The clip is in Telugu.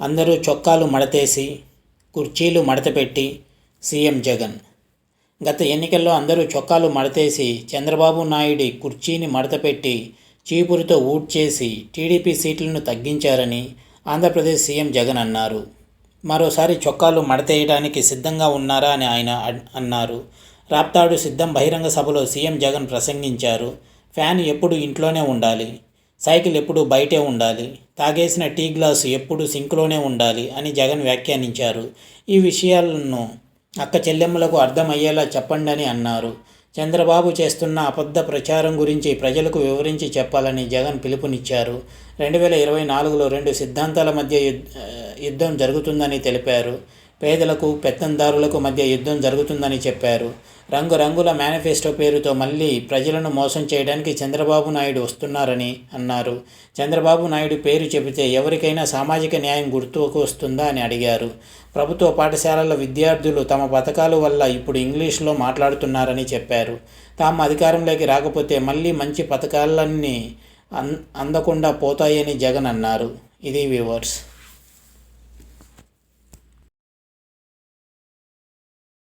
అందరూ చొక్కాలు మడతేసి కుర్చీలు మడతపెట్టి సీఎం జగన్. గత ఎన్నికల్లో అందరూ చొక్కాలు మడతేసి చంద్రబాబు నాయుడి కుర్చీని మడతపెట్టి చీపురుతో ఊడ్చేసి టీడీపీ సీట్లను తగ్గించారని ఆంధ్రప్రదేశ్ సీఎం జగన్ అన్నారు. మరోసారి చొక్కాలు మడతేయడానికి సిద్ధంగా ఉన్నారా అని ఆయన అన్- అన్నారు. రాప్తాడు సిద్ధం బహిరంగ సభలో సీఎం జగన్ ప్రసంగించారు. ఫ్యాన్ ఎప్పుడు ఇంట్లోనే ఉండాలి. సైకిల్ ఎప్పుడు బయటే ఉండాలి. తాగేసిన టీ గ్లాసు ఎప్పుడు సింక్లోనే ఉండాలి అని జగన్ వ్యాఖ్యానించారు. ఈ విషయాలను అక్క చెల్లెమ్మలకు అర్థమయ్యేలా చెప్పండి అని అన్నారు. చంద్రబాబు చేస్తున్న అబద్ధ ప్రచారం గురించి ప్రజలకు వివరించి చెప్పాలని జగన్ పిలుపునిచ్చారు. రెండు వేల ఇరవై నాలుగులో రెండు సిద్ధాంతాల మధ్య యుద్ధం జరుగుతుందని తెలిపారు. పేదలకు పెత్తందారులకు మధ్య యుద్ధం జరుగుతుందని చెప్పారు. రంగురంగుల మేనిఫెస్టో పేరుతో మళ్ళీ ప్రజలను మోసం చేయడానికి చంద్రబాబు నాయుడు వస్తున్నారని అన్నారు. చంద్రబాబు నాయుడు పేరు చెబితే ఎవరికైనా సామాజిక న్యాయం గుర్తుకు వస్తుందా అని అడిగారు. ప్రభుత్వ పాఠశాలల విద్యార్థులు తమ పథకాల వల్ల ఇప్పుడు ఇంగ్లీష్లో మాట్లాడుతున్నారని చెప్పారు. తాము అధికారంలోకి రాకపోతే మళ్ళీ మంచి పథకాలన్నీ అన్ అందకుండా పోతాయని జగన్ అన్నారు. ఇది వ్యూవర్స్